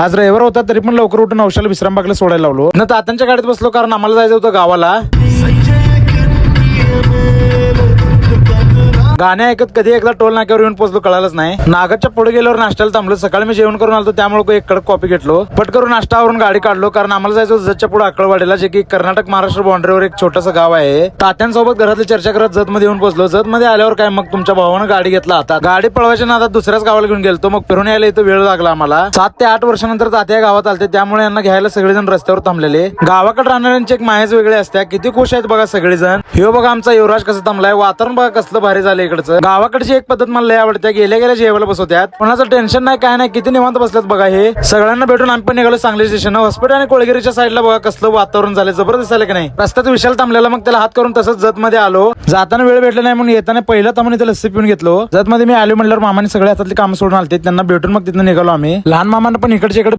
आज रविवार होता तरी पण लवकर उठून औषधाला विश्रामबागला सोडायला लावलो. न तात्यांच्या गाडीत बसलो कारण आम्हाला जायचं होतं गावाला. गाणे ऐकत कधी एकदा टोल नाक्यावर येऊन पोहोचलो कळालंच नाही. नागाच्या पुढे गेल्यावर नाश्त्याला थांबलो. सकाळी मी जेवण करून आलो त्यामुळे एक कडक कॉपी घेतलो. पट करून नाश्तावरून गाडी काढलो कारण आम्हाला जायचं जतच्या पुढे अक्कळवाडीला जे की कर्नाटक महाराष्ट्र बाउंड्रीवर एक छोटंसं गाव आहे. तात्यांसोबत घरातली चर्चा करत जत मध्ये येऊन पोहोचलो जत मध्ये आल्यावर काय मग तुमच्या भावानं गाडी घेतला आता. गाडी पळवायच्या नादात दुसऱ्याच गावाला घेऊन गेलो मग फिरून यायला इथं वेळ लागला आम्हाला. सात ते आठ वर्षानंतर तात्या गावात आलते. त्यामुळे यांना घ्यायला सगळेजण रस्त्यावर थांबलेले. गावाकडे राहणाऱ्यांची एक मायाच वेगळी असते. किती खुश आहेत बघा सगळेजण. हे बघा आमचा युवराज कसं थांबलाय. वातावरण बघा कसलं भारी झाले इकडचं. गावाकडची एक पद्धत मला लय आवडते. गेल्या गेल्या जेवायला बसवत्यात. कोणाचं टेन्शन नाही काय नाही किती निवांत बसल्यात बघा हे. सगळ्यांना भेटून आम्ही पण निघालो सांगली स्टेशन हॉस्पिटल आणि कोळगिरीच्या साईडला बघा कसलं वातावरण झालं जबरदस्त झालं की नाही? रस्त्यात विशाल थांबलेला मग त्याला हात करून तसंच जत मध्ये आलो. जाताना वेळ भेटला नाही म्हणून येताना पहिलं थांबून इथे लस्सी पिऊन घेतलो. जत मध्ये मी आलो म्हणल्यावर मामाने सगळ्या हातातली कामं सोडून आलते. त्यांना भेटून मग तिथं निघालो आम्ही. लहान मामानं पण इकडच्या इकडे